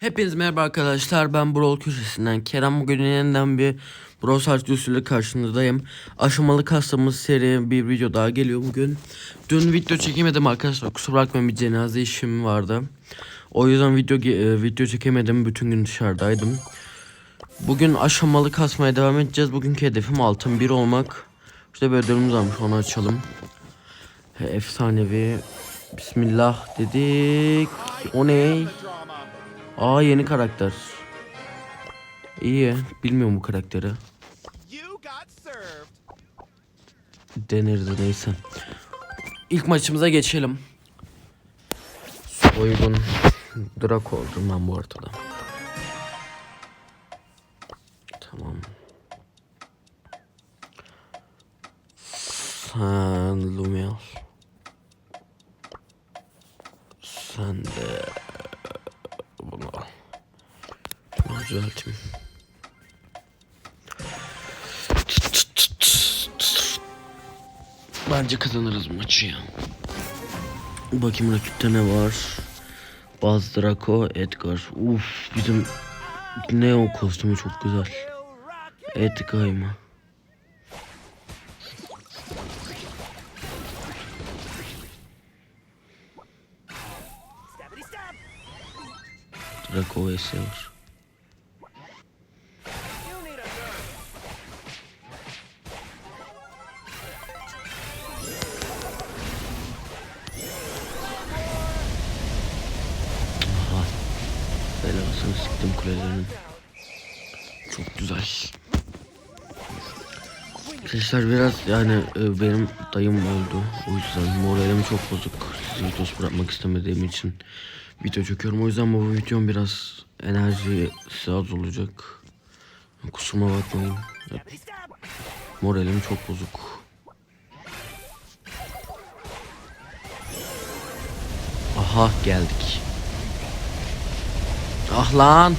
Hepiniz merhaba arkadaşlar ben Brawl köşesinden Kerem. Bugün yeniden bir Brawl Stars videosuyla karşınızdayım. Aşamalı kastığımız seri bir video daha geliyor bugün. Dün video çekemedim arkadaşlar kusura bakmayın bir cenaze işim vardı. O yüzden video e, video çekemedim bütün gün dışarıdaydım. Bugün aşamalı kasmaya devam edeceğiz. Bugünkü hedefim altın 1 olmak. İşte böyle ödülümüz varmış onu açalım. Efsanevi. Bismillah dedik. O ne? Aa yeni karakter. İyi. Bilmiyorum bu karakteri. Denirdi neyse. İlk maçımıza geçelim. Soygun. Draco oldum ben bu ortada. Tamam. Sen Lumial. Sen de bunu al. Şunu düzelteyim. Bence kazanırız maçı ya. Bakayım rakipte ne var. Baz Draco, Edgar. Uf bizim Neo kostümü çok güzel. Edgar mı? Draco vs var. Kulelerinin. Çok güzel. Arkadaşlar biraz yani e, benim dayım öldü. O yüzden moralim çok bozuk. Sizi videosu bırakmak istemediğim için video çekiyorum. O yüzden bu videom biraz enerji az olacak. Kusuruma bakmayın. Stab. Moralim çok bozuk. Aha geldik. Ah lan.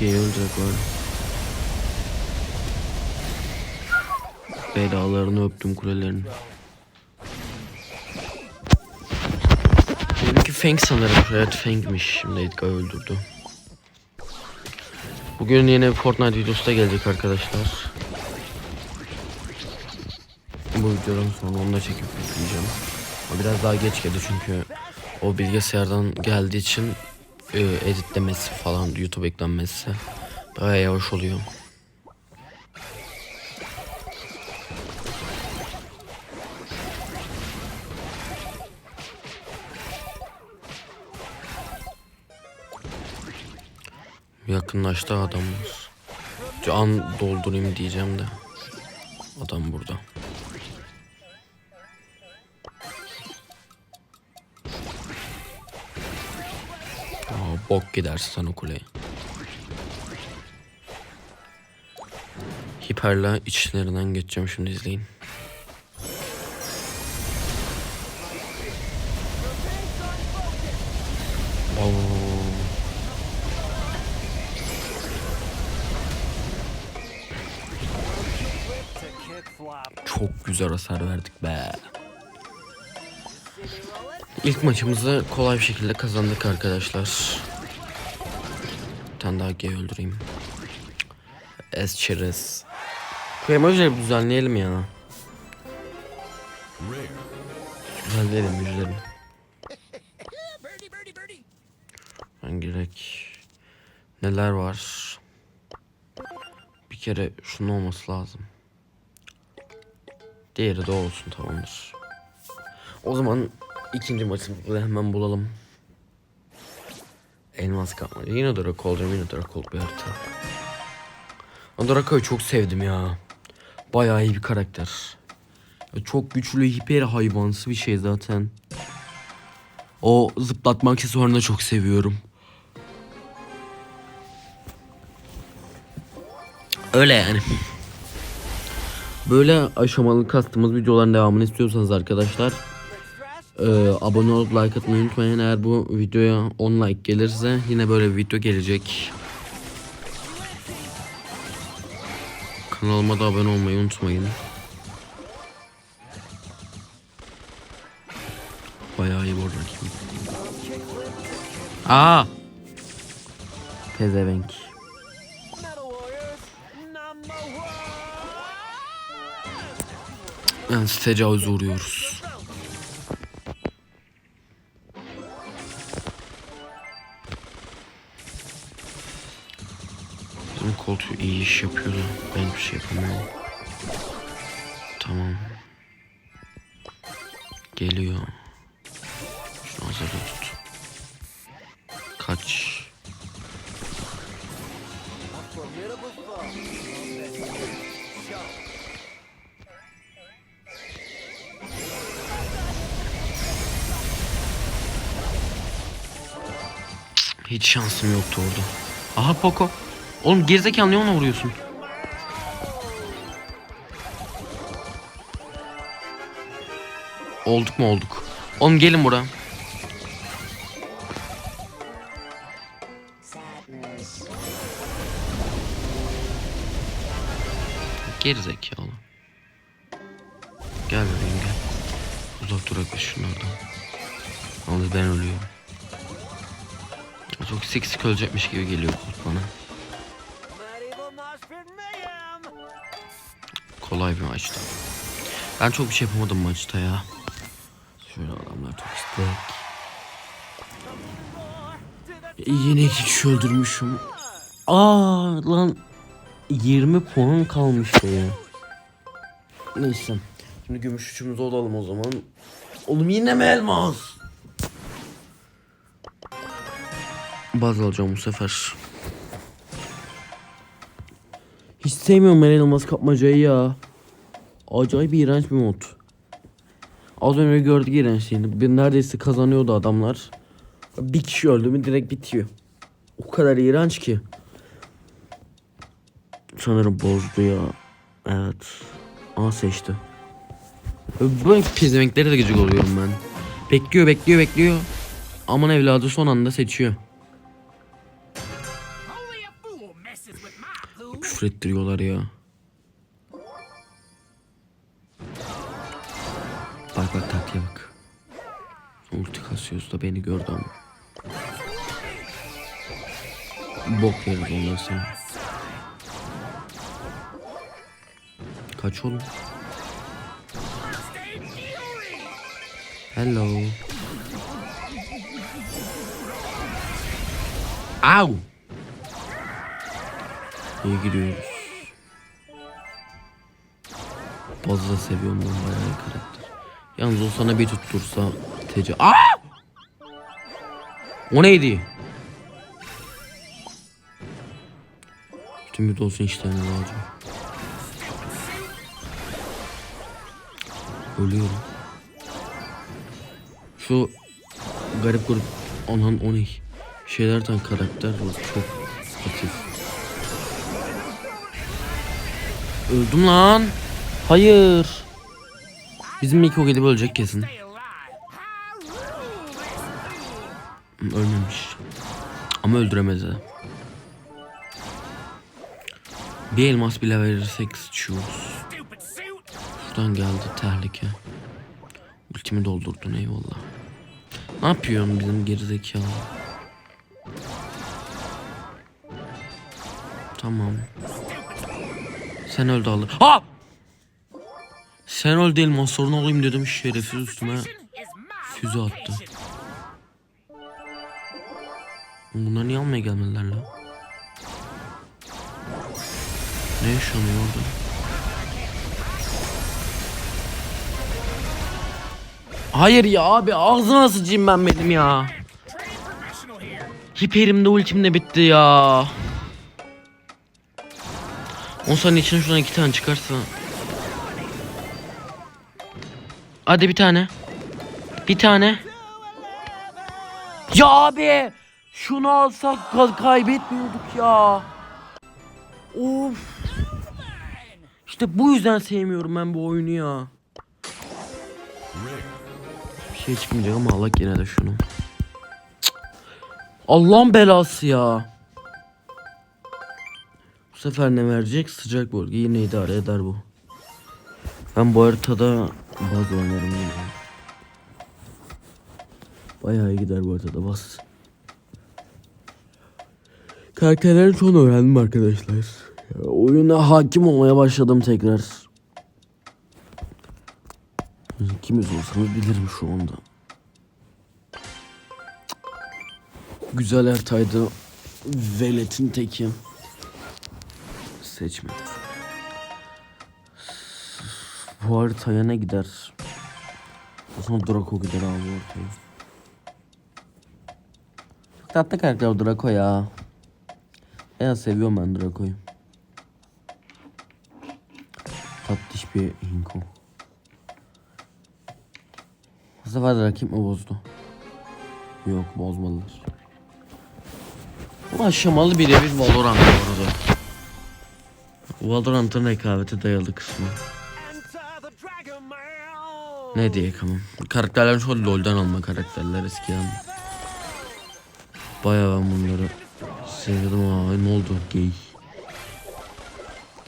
Diye ölecek var. Belalarını öptüm kulelerini. Benimki Feng sanırım. Evet Feng'miş. Şimdi Edgar öldürdü. Bugün yine Fortnite videosu da gelecek arkadaşlar. Bu videodan sonra onu da çekip yükleyeceğim. O biraz daha geç geldi çünkü o bilgisayardan geldiği için e, editlemesi falan YouTube eklenmesi daha yavaş oluyor. Yakınlaştı adamlar. Can doldurayım diyeceğim de. Adam burada. Bok gidersin sen o kuleye. Hiperla içlerinden geçeceğim şimdi izleyin. Çok güzel hasar verdik be. İlk maçımızı kolay bir şekilde kazandık arkadaşlar. Tane daha G öldüreyim. Es çerez. Şu emojileri düzenleyelim ya. Düzenleyelim birdie. Ben gerek. Neler var? Bir kere şunun olması lazım. Diğeri de olsun tamamdır. O zaman ikinci maçımızı hemen bulalım. Elmas kapmaca. Yine Drakol olacağım. Yine Drakol bir harita. O Drako'yu çok sevdim ya. Bayağı iyi bir karakter. Çok güçlü hiper hayvansı bir şey zaten. O zıplatma aksesuarını da çok seviyorum. Öyle yani. Böyle aşamalı kastığımız videoların devamını istiyorsanız arkadaşlar Like stress? e, abone olup like atmayı unutmayın. Eğer bu videoya 10 like gelirse yine böyle bir video gelecek. Kanalıma da abone olmayı unutmayın. Bayağı iyi bu arada. Aa! Pezevenk. Yalnız tecavüze uğruyoruz. Koltuğu iyi iş yapıyordu. Ben bir şey yapamıyorum. Tamam. Geliyor. Şunu hazırda tut. Kaç. Hiç şansım yoktu orada. Aha Poco. Oğlum gerizekalı niye ona vuruyorsun? Olduk mu olduk. Oğlum gelin buraya. Gerizekalı. Gel bebeğim gel. Uzak dur yaklaşın şunlardan. Yalnız ben ölüyorum. Çok seksik ölecekmiş gibi geliyor kurt bana. Kolay bir maçtı. Ben çok bir şey yapamadım maçta ya. Şöyle adamlar çok istek. Yine iki kişi öldürmüşüm. Aa lan 20 puan kalmış ya. Neyse. Şimdi gümüş üçümüzü olalım o zaman. Oğlum yine mi elmas? Baz alacağım bu sefer. Sevmiyorum ben elmas kapmacayı ya. Acayip iğrenç bir mod. Az önce gördük iğrençliğini. Bir neredeyse kazanıyordu adamlar. Bir kişi öldü mü direkt bitiyor. O kadar iğrenç ki. Sanırım bozdu ya. Evet. Aa seçti. Böyle pezevenklere de gıcık oluyorum ben. Bekliyor bekliyor bekliyor. Aman evladı son anda seçiyor. My poo. Küfür ettiriyorlar ya. Bak bak taktiğe bak. Ulti kasıyoruz da beni gördü ama. Bok yeriz onlar sana. Kaç oğlum? Hello. Au! İyi gidiyoruz. Bazı da seviyorum ben bayağı karakter. Yalnız o sana bir tuttursa tece... Aa! O neydi? Bir olsun işlerine lazım. Ölüyorum. Şu garip grup anan o ne? Şeylerden karakter çok hafif. Öldüm lan. Hayır. Bizim Miko gelip ölecek kesin. Ölmemiş. Ama öldüremez. Bir elmas bile verirsek sıçıyoruz. Şuradan geldi tehlike. Ultimi doldurdun eyvallah. Ne yapıyorsun bizim gerizekalı? Tamam. Sen öldü alır. Ha! Sen öl değil sorun olayım dedim şerefsiz üstüme füze attı. Bunlar niye almaya gelmediler la? Ne yaşanıyor orada? Hayır ya abi ağzına sıçayım ben benim ya. Hiperim de ultim de bitti ya. 10 saniye içinde şuradan iki tane çıkarsa. Hadi bir tane. Bir tane. Ya abi. Şunu alsak ka- kaybetmiyorduk ya. Of. İşte bu yüzden sevmiyorum ben bu oyunu ya. Bir şey çıkmayacak ama Allah yine de şunu. Allah'ın belası ya. Sefer ne verecek? Sıcak bölge yine idare eder bu. Ben bu haritada baz oynarım yine. Bayağı iyi gider bu haritada bas. Karakterlerin çoğunu öğrendim arkadaşlar. Oyuna hakim olmaya başladım tekrar. Kimiz olsanız bilirim şu anda. Güzel Ertay'da veletin teki. Seçmedim. Bu haritaya ne gider? Zaman Draco gider abi ortaya. Çok tatlı karakter o Draco ya. Ya seviyorum ben Draco'yu. Tatlış bir Hinko. Bu sefer rakip mi bozdu? Yok bozmadılar. Bu aşamalı birebir Valorant bu arada. Valorant'ın rekabete dayalı kısmı. Ne diye kamam. Karakterler çok LoL'dan alma karakterler eskiden. Bayağı ben bunları sevdim ama ne oldu gay.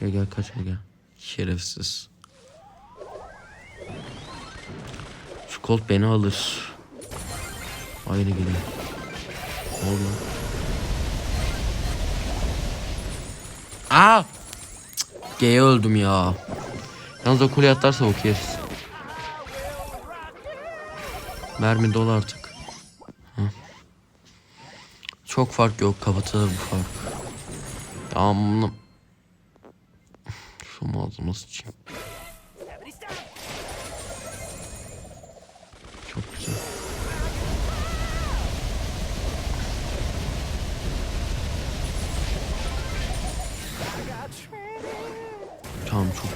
Gel gel kaç gel. Şerefsiz. Şu Colt beni alır. Aynı gidiyor. Ne oldu? Aa! G'ye öldüm ya. Yalnız o kuleye atlarsa ok yeriz. Mermi dolu artık. Çok fark yok kapatılır bu fark. Bunu... Şu malzeme sıçayım. Çok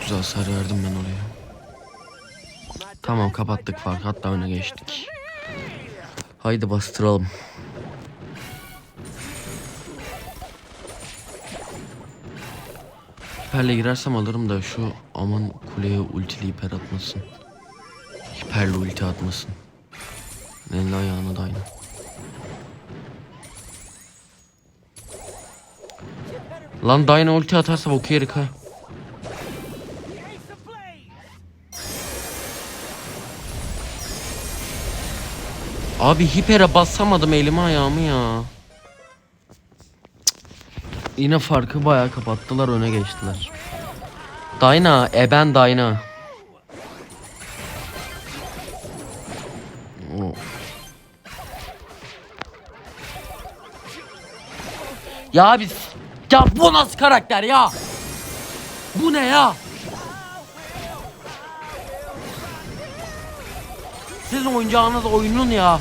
güzel verdim ben oraya. Tamam kapattık fark hatta öne geçtik. Haydi bastıralım. Hiperle girersem alırım da şu aman kuleye ultili hiper atmasın. Hiperle ulti atmasın. Elini ayağına da aynı. Lan Dyna ulti atarsa boku yerik ha. Abi hipere basamadım elimi ayağımı ya. Cık. Yine farkı bayağı kapattılar öne geçtiler. Dyna, eben Dyna. O. Ya abi ya bu nasıl karakter ya? Bu ne ya? Sizin oyuncağınız oyunun ya.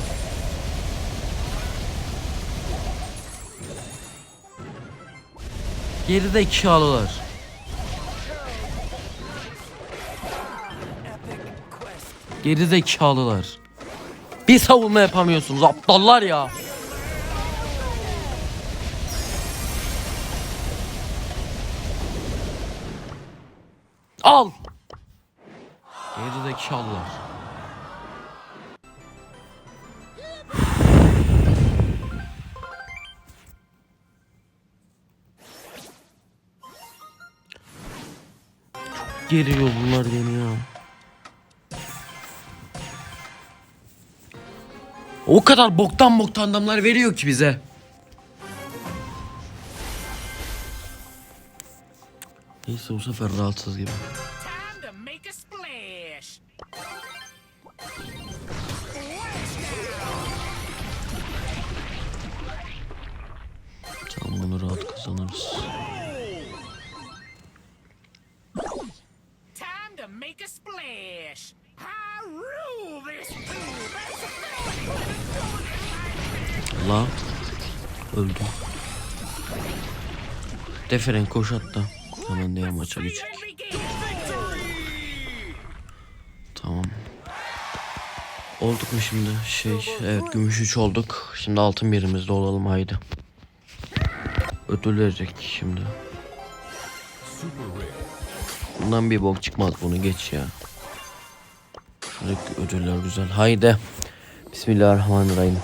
Geride iki alılar. Geride iki alılar. Bir savunma yapamıyorsunuz aptallar ya. Al. Geride iki Geliyor bunlar beni ya. O kadar boktan boktan adamlar veriyor ki bize. Neyse bu sefer rahatsız gibi. Deferen koş hatta. Hemen diğer maça victory. Tamam. Olduk mu şimdi? Şey, evet gümüş 3 olduk. Şimdi altın birimizde olalım haydi. Ödül verecek şimdi. Bundan bir bok çıkmaz bunu geç ya. Şuradaki ödüller güzel. Haydi. Bismillahirrahmanirrahim.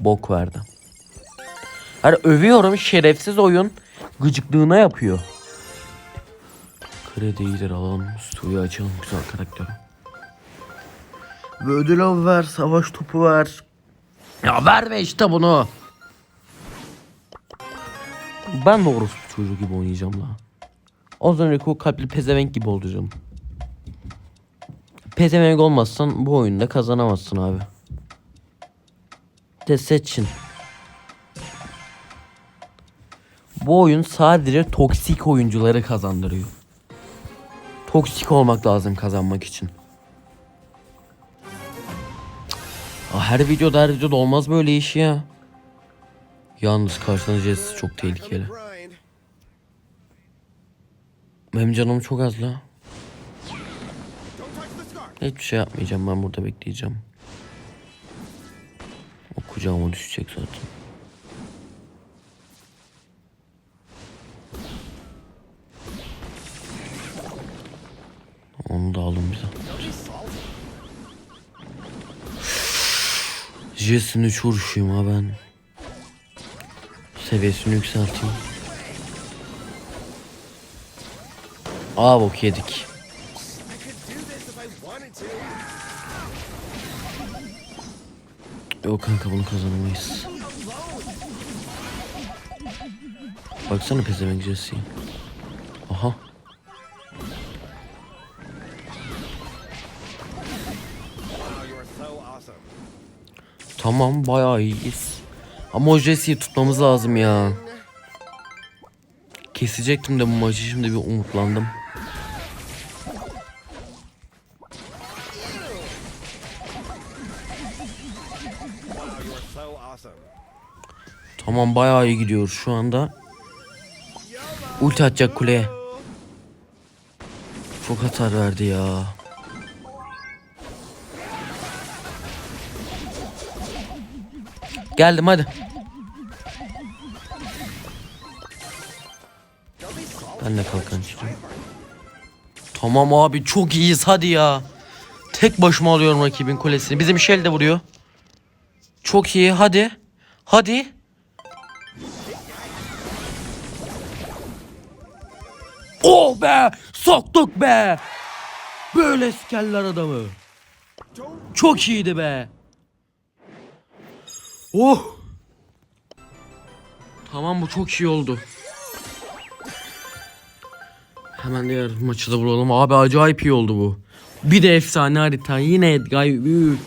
Bok verdi. Hani övüyorum şerefsiz oyun gıcıklığına yapıyor. Kredi iyidir alalım. Suyu açalım güzel karakter. Ve ödül av ver, savaş topu ver. Ya verme işte bunu. Ben de orospu çocuğu gibi oynayacağım la. Az önceki o kalpli pezevenk gibi olacağım. Pezevenk olmazsan bu oyunda kazanamazsın abi. De seçin. Bu oyun sadece toksik oyuncuları kazandırıyor. Toksik olmak lazım kazanmak için. Aa, Her videoda her videoda olmaz böyle iş ya. Yalnız karşına Jesse çok tehlikeli. Benim canım çok az la. Hiçbir şey yapmayacağım ben burada bekleyeceğim. O kucağıma düşecek zaten. Onu da alın bize. Jesse'nin üç vuruşuyum ha ben. Seviyesini yükselteyim. Aa bok yedik. Yok kanka bunu kazanamayız. Baksana pezevenk Jesse'ye. Tamam bayağı iyiyiz. Ama o Jesse'yi tutmamız lazım ya. Kesecektim de bu maçı şimdi bir umutlandım. Tamam bayağı iyi gidiyoruz şu anda. Ulti atacak kuleye. Çok hasar verdi ya. Geldim hadi. Ben de kalkan çıkacağım. Tamam abi çok iyiyiz hadi ya. Tek başıma alıyorum rakibin kulesini. Bizim Shell de vuruyor. Çok iyi hadi. Hadi. Oh be! Soktuk be! Böyle sikerler adamı. Çok iyiydi be. Oh! Tamam bu çok iyi oldu. Hemen diğer maçı da vuralım. Abi acayip iyi oldu bu. Bir de efsane harita. Yine Edgay büyük.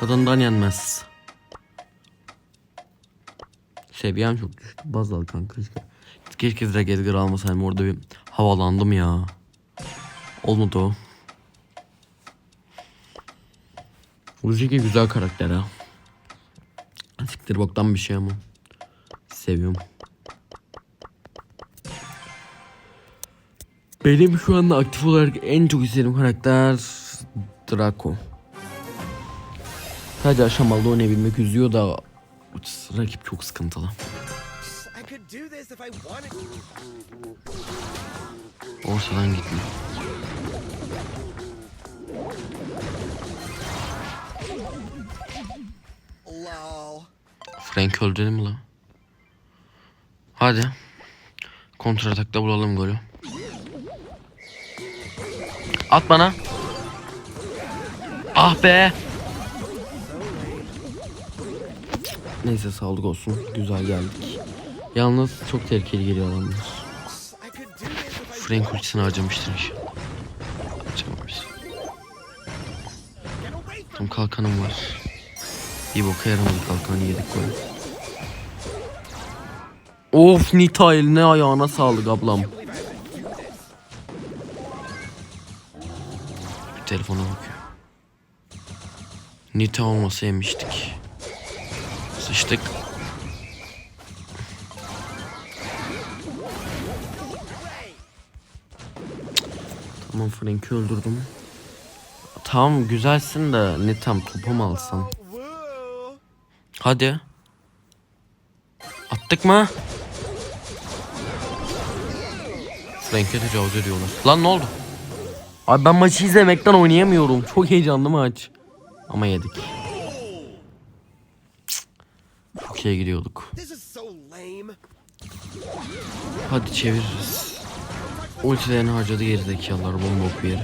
Tadından yenmez. Seviyem çok düştü. Baz al kanka. Keşke, direkt Edgar almasaydım. Orada bir havalandım ya. Olmadı o. Uziki güzel karakter ha. Siktir boktan bir şey ama. Seviyorum. Benim şu anda aktif olarak en çok istediğim karakter Draco. Sadece aşamalı oynayabilmek üzüyor da rakip çok sıkıntılı. Ortadan gitmiyor. Frank öldü mi lan? Hadi. Kontra atakta bulalım golü. At bana. Ah be. Neyse sağlık olsun. Güzel geldik. Yalnız çok tehlikeli geliyor adamlar. Frank ultisini harcamıştır inşallah. Harcamamış. Tam kalkanım var. Bir boka yaramadı kalkanı yedik golü. Of Nita eline ayağına sağlık ablam. Bir telefona bakıyor. Nita olmasa yemiştik. Sıçtık. Tamam Frank'i öldürdüm. Tamam güzelsin de ne tam topa mı alsan? Hadi. Attık mı? Frank'e tecavüz ediyorlar. Lan ne oldu? Abi ben maçı izlemekten oynayamıyorum. Çok heyecanlı maç. Ama yedik. Çok iyi gidiyorduk. Hadi çeviririz. Ultilerini harcadı gerizekalılar bomba oku yeri.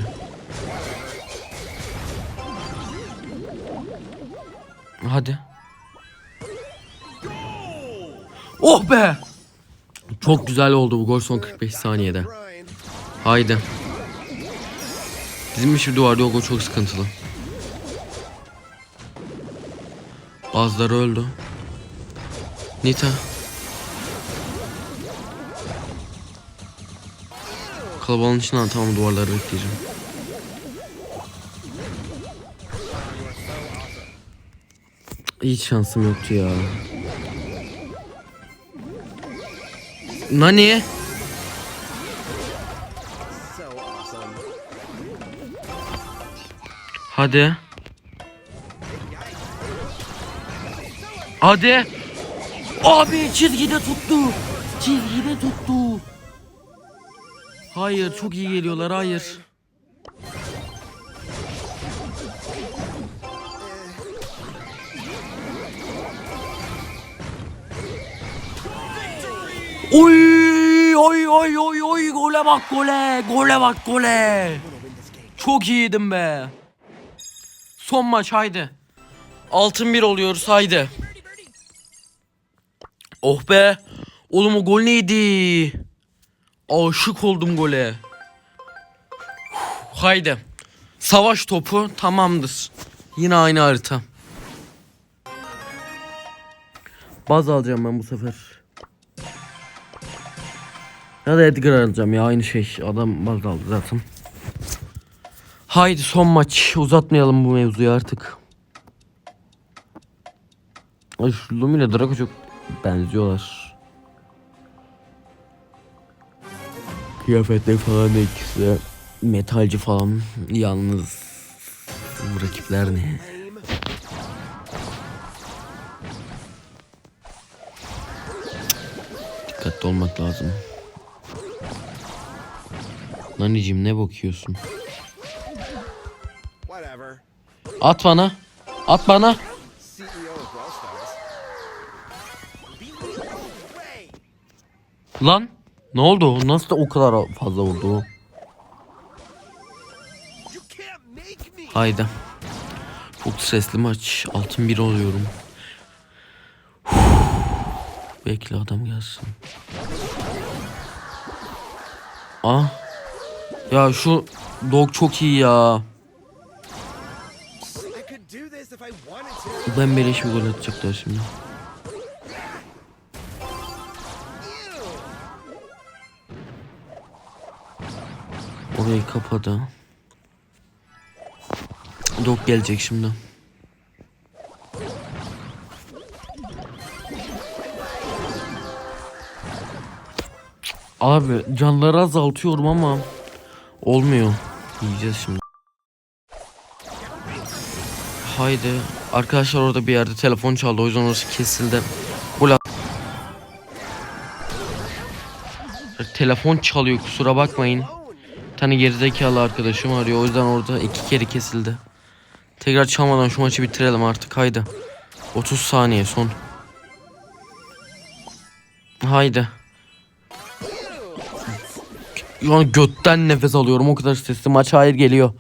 Hadi. Oh be! Çok güzel oldu bu gol son 45 saniyede. Haydi. Bizim işi duvarda o çok sıkıntılı. Bazıları öldü. Nita. Kalabalığın içinden tamam duvarları bekleyeceğim. Hiç şansım yoktu ya. Nani? Hadi. Hadi. Abi çizgide tuttu. Çizgide tuttu. Hayır çok iyi geliyorlar hayır. Oy oy oy oy oy gole bak gole gole bak gole. Çok iyiydim be. Son maç haydi. Altın bir oluyoruz haydi. Oh be. Oğlum o gol neydi? Aşık oldum gole. Haydi. Savaş topu tamamdır. Yine aynı harita. Baz alacağım ben bu sefer. Ya da Edgar alacağım ya aynı şey. Adam baz aldı zaten. Haydi son maç. Uzatmayalım bu mevzuyu artık. Ay şu Lumi ile Draco çok benziyorlar. Kıyafetleri falan da ikisi metalci falan. Yalnız bu rakipler ne? Dikkatli olmak lazım. Naniciğim ne bakıyorsun? At bana. At bana. Way. Lan ne oldu? Nasıl da o kadar fazla vurdu? Haydi. Çok stresli maç. Altın bir oluyorum. Bekle adam gelsin. Ah. Ya şu dog çok iyi ya. Ben beleş bir gol atacaklar şimdi. Orayı kapadı. Dog gelecek şimdi. Abi canları azaltıyorum ama olmuyor. Yiyeceğiz şimdi. Haydi. Arkadaşlar orada bir yerde telefon çaldı. O yüzden orası kesildi. Gol at- Telefon çalıyor kusura bakmayın. Bir tane gerizekalı arkadaşım arıyor. O yüzden orada iki kere kesildi. Tekrar çalmadan şu maçı bitirelim artık. Haydi. 30 saniye son. Haydi. Yani götten nefes alıyorum. O kadar stresli. Maç hayır geliyor.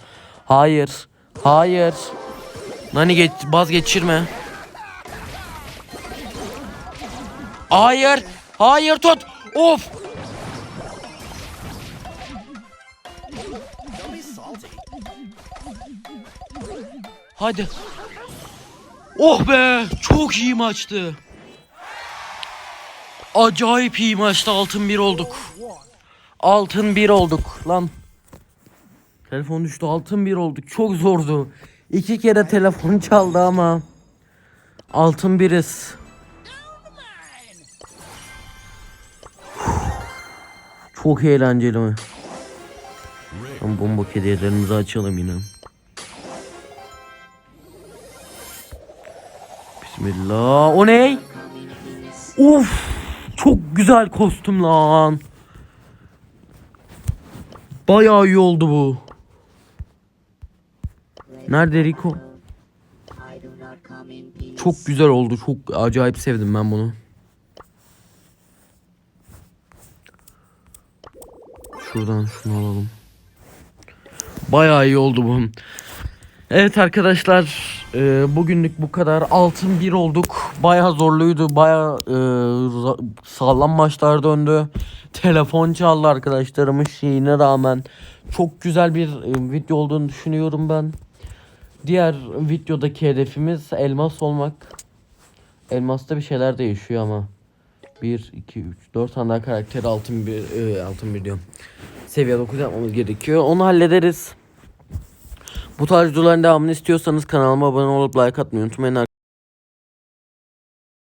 Hayır. Hayır. Nani geç, vazgeçirme. Hayır. Hayır tut. Of. Hadi. Oh be. Çok iyi maçtı. Acayip iyi maçtı. Altın bir olduk. Altın bir olduk. Lan. Telefon düştü. Altın bir olduk. Çok zordu. İki kere telefon çaldı ama. Altın biriz. Çok eğlenceli mi? Tam bomba hediyelerimizi açalım yine. Bismillah. O ne? Uf! Çok güzel kostüm lan. Bayağı iyi oldu bu. Nerede Rico? Çok güzel oldu. Çok acayip sevdim ben bunu. Şuradan şunu alalım. Bayağı iyi oldu bu. Evet arkadaşlar e, bugünlük bu kadar. Altın bir olduk. Baya zorluydu. Baya e, sağlam maçlar döndü. Telefon çaldı arkadaşlarımın şeyine rağmen. Çok güzel bir e, video olduğunu düşünüyorum ben. Diğer videodaki hedefimiz elmas olmak. Elmasta bir şeyler değişiyor ama. 1 2 3 4 tane daha karakter altın bir e, altın bir diyorum. Seviye 9 yapmamız gerekiyor. Onu hallederiz bu tarz videoların devamını istiyorsanız kanalıma abone olup like atmayı unutmayın.